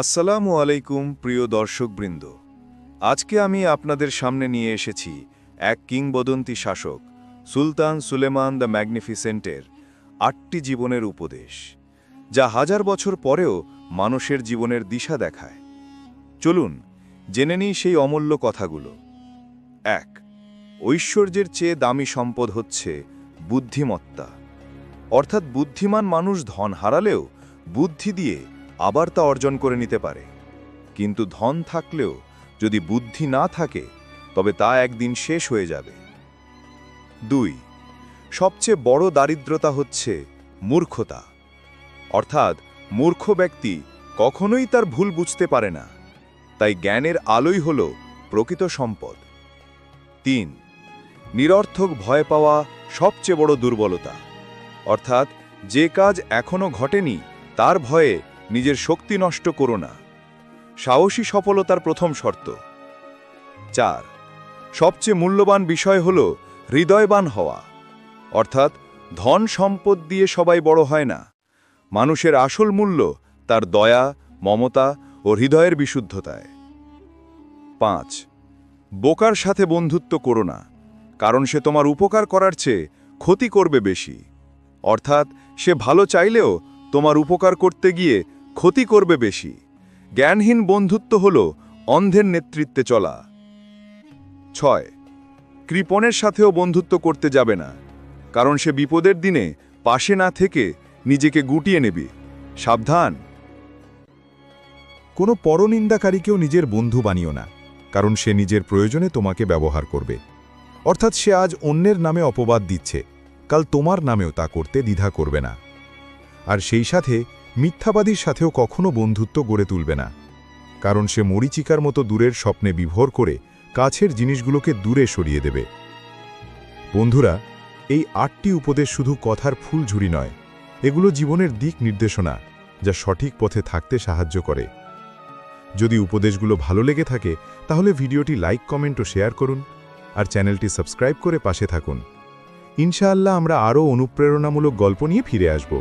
আসসালামু আলাইকুম, প্রিয় দর্শকবৃন্দ। আজকে আমি আপনাদের সামনে নিয়ে এসেছি এক কিংবদন্তি শাসক, সুলতান সুলেমান দ্য ম্যাগনিফিসেন্টের আটটি জীবনের উপদেশ, যা হাজার বছর পরেও মানুষের জীবনের দিশা দেখায়। চলুন, জেনে নিই সেই অমূল্য কথাগুলো। এক, ঐশ্বর্যের চেয়ে দামি সম্পদ হচ্ছে বুদ্ধিমত্তা। অর্থাৎ বুদ্ধিমান মানুষ ধন হারালেও বুদ্ধি দিয়ে আবার তা অর্জন করে নিতে পারে। কিন্তু ধন থাকলেও যদি বুদ্ধি না থাকে, তবে তা একদিন শেষ হয়ে যাবে। দুই, সবচেয়ে বড় দারিদ্রতা হচ্ছে মূর্খতা। অর্থাৎ মূর্খ ব্যক্তি কখনোই তার ভুল বুঝতে পারে না। তাই জ্ঞানের আলোই হল প্রকৃত সম্পদ। তিন, নিরর্থক ভয় পাওয়া সবচেয়ে বড় দুর্বলতা। অর্থাৎ যে কাজ এখনও ঘটেনি, তার ভয়ে নিজের শক্তি নষ্ট করো না। সাহসী সফলতার প্রথম শর্ত। চার, সবচেয়ে মূল্যবান বিষয় হল হৃদয়বান হওয়া। অর্থাৎ, ধন সম্পদ দিয়ে সবাই বড় হয় না। মানুষের আসল মূল্য তার দয়া, মমতা ও হৃদয়ের বিশুদ্ধতায়। পাঁচ, বোকার সাথে বন্ধুত্ব করো না, কারণ সে তোমার উপকার করার চেয়ে ক্ষতি করবে বেশি। অর্থাৎ, সে ভালো চাইলেও তোমার উপকার করতে গিয়ে ক্ষতি করবে বেশি। জ্ঞানহীন বন্ধুত্ব হল অন্ধের নেতৃত্বে চলা। ছয়, কৃপণের সাথেও বন্ধুত্ব করতে যাবে না, কারণ সে বিপদের দিনে পাশে না থেকে নিজেকে গুটিয়ে নেবে। সাবধান। কোনো পরনিন্দাকারীকেও নিজের বন্ধু বানিও না, কারণ সে নিজের প্রয়োজনে তোমাকে ব্যবহার করবে। অর্থাৎ সে আজ অন্যের নামে অপবাদ দিচ্ছে, কাল তোমার নামেও তা করতে দ্বিধা করবে না। আর সেই সাথে মিথ্যাবাদীর সাথেও কখনো বন্ধুত্ব গড়ে তুলবে না। কারণ সে মরিচিকার মতো দূরের স্বপ্নে বিভোর করে কাছের জিনিসগুলোকে দূরে সরিয়ে দেবে। বন্ধুরা, এই আটটি উপদেশ শুধু কথার ফুল ঝুড়ি নয়, এগুলো জীবনের দিক নির্দেশনা, যা সঠিক পথে থাকতে সাহায্য করে। যদি উপদেশগুলো ভালো লেগে থাকে, তাহলে ভিডিওটি লাইক, কমেন্ট ও শেয়ার করুন, আর চ্যানেলটি সাবস্ক্রাইব করে পাশে থাকুন। ইনশাআল্লাহ আমরা আরও অনুপ্রেরণামূলক গল্প নিয়ে ফিরে আসব।